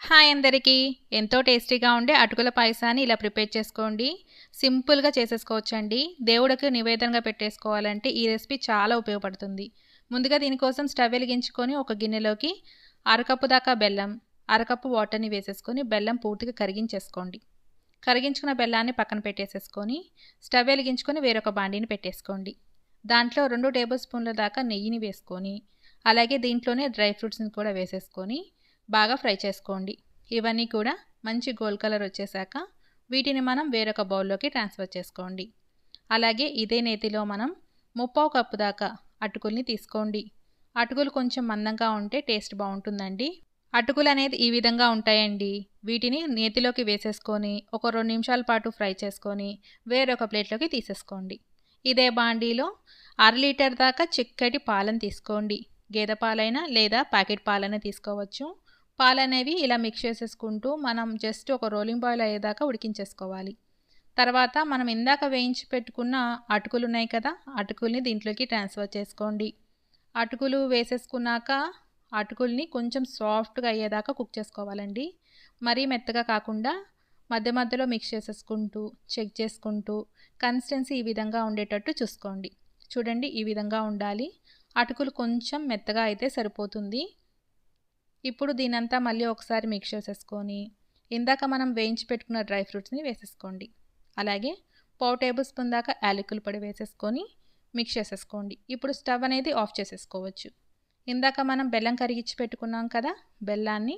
Hi అందరికీ. ఎంతో టేస్టీగా ఉండే అటుకుల పాయసాన్ని ఇలా ప్రిపేర్ చేసుకోండి. సింపుల్గా చేసేసుకోవచ్చండి. దేవుడికి నివేదనగా పెట్టేసుకోవాలంటే ఈ రెసిపీ చాలా ఉపయోగపడుతుంది. ముందుగా దీనికోసం స్టవ్ వెలిగించుకొని ఒక గిన్నెలోకి అరకప్పు దాకా బెల్లం అరకప్పు వాటర్ని వేసేసుకొని బెల్లం పూర్తిగా కరిగించేసుకోండి. కరిగించుకున్న బెల్లాన్ని పక్కన పెట్టేసేసుకొని స్టవ్ వెలిగించుకొని వేరొక బాండీని పెట్టేసుకోండి. దాంట్లో రెండు టేబుల్ స్పూన్ల దాకా నెయ్యిని వేసుకొని అలాగే దీంట్లోనే డ్రై ఫ్రూట్స్ని కూడా వేసేసుకొని బాగా ఫ్రై చేసుకోండి. ఇవన్నీ కూడా మంచి గోల్డ్ కలర్ వచ్చేసాక వీటిని మనం వేరొక బౌల్లోకి ట్రాన్స్ఫర్ చేసుకోండి. అలాగే ఇదే నేతిలో మనం ముప్పావు కప్పు దాకా అటుకుల్ని తీసుకోండి. అటుకులు కొంచెం మందంగా ఉంటే టేస్ట్ బాగుంటుందండి. అటుకులు అనేది ఈ విధంగా ఉంటాయండి. వీటిని నేతిలోకి వేసేసుకొని ఒక రెండు నిమిషాల పాటు ఫ్రై చేసుకొని వేరొక ప్లేట్లోకి తీసేసుకోండి. ఇదే బాండీలో అర లీటర్ దాకా చిక్కటి పాలను తీసుకోండి. గేదె పాలైనా లేదా ప్యాకెట్ పాలైనా తీసుకోవచ్చు. పాలు అనేవి ఇలా మిక్స్ చేసేసుకుంటూ మనం జస్ట్ ఒక రోలింగ్ బాయిల్ అయ్యేదాకా ఉడికించేసుకోవాలి. తర్వాత మనం ఇందాక వేయించి పెట్టుకున్న అటుకులు ఉన్నాయి కదా అటుకుల్ని దీంట్లోకి ట్రాన్స్ఫర్ చేసుకోండి. అటుకులు వేసేసుకున్నాక అటుకుల్ని కొంచెం సాఫ్ట్గా అయ్యేదాకా కుక్ చేసుకోవాలండి. మరీ మెత్తగా కాకుండా మధ్య మధ్యలో మిక్స్ చేసేసుకుంటూ చెక్ చేసుకుంటూ కన్సిస్టెన్సీ ఈ విధంగా ఉండేటట్టు చూసుకోండి. చూడండి ఈ విధంగా ఉండాలి. అటుకులు కొంచెం మెత్తగా అయితే సరిపోతుంది. ఇప్పుడు దీనంతా మళ్ళీ ఒకసారి మిక్స్ చేసేసుకొని ఇందాక మనం వేయించి పెట్టుకున్న డ్రై ఫ్రూట్స్ని వేసేసుకోండి. అలాగే పావు టేబుల్ స్పూన్ దాకా యాలకుల పొడి వేసేసుకొని మిక్స్ చేసేసుకోండి. ఇప్పుడు స్టవ్ అనేది ఆఫ్ చేసేసుకోవచ్చు. ఇందాక మనం బెల్లం కరిగించి పెట్టుకున్నాం కదా బెల్లాన్ని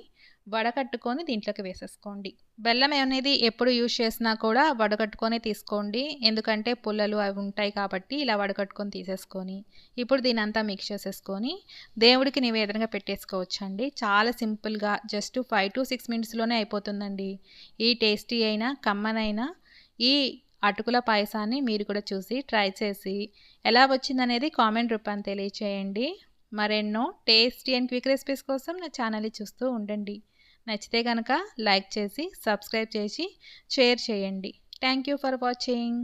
వడకట్టుకొని దీంట్లోకి వేసేసుకోండి. బెల్లం అనేది ఎప్పుడు యూజ్ చేసినా కూడా వడకట్టుకొని తీసుకోండి. ఎందుకంటే పుల్లలు అవి ఉంటాయి కాబట్టి ఇలా వడకట్టుకొని తీసేసుకొని ఇప్పుడు దీని అంతా మిక్స్ చేసేసుకొని దేవుడికి నివేదనగా పెట్టేసుకోవచ్చండి. చాలా సింపుల్గా జస్ట్ ఫైవ్ టు సిక్స్ మినిట్స్లోనే అయిపోతుందండి. ఈ టేస్టీ అయినా కమ్మనైనా ఈ అటుకుల పాయసాన్ని మీరు కూడా చూసి ట్రై చేసి ఎలా వచ్చిందనేది కామెంట్ రూపాన్ని తెలియచేయండి. మరెన్నో టేస్టీ అండ్ క్విక్ రెసిపీస్ కోసం నా ఛానల్ని చూస్తూ ఉండండి. నచ్చితే కనుక లైక్ చేసి సబ్స్క్రైబ్ చేసి షేర్ చేయండి. Thank you for watching.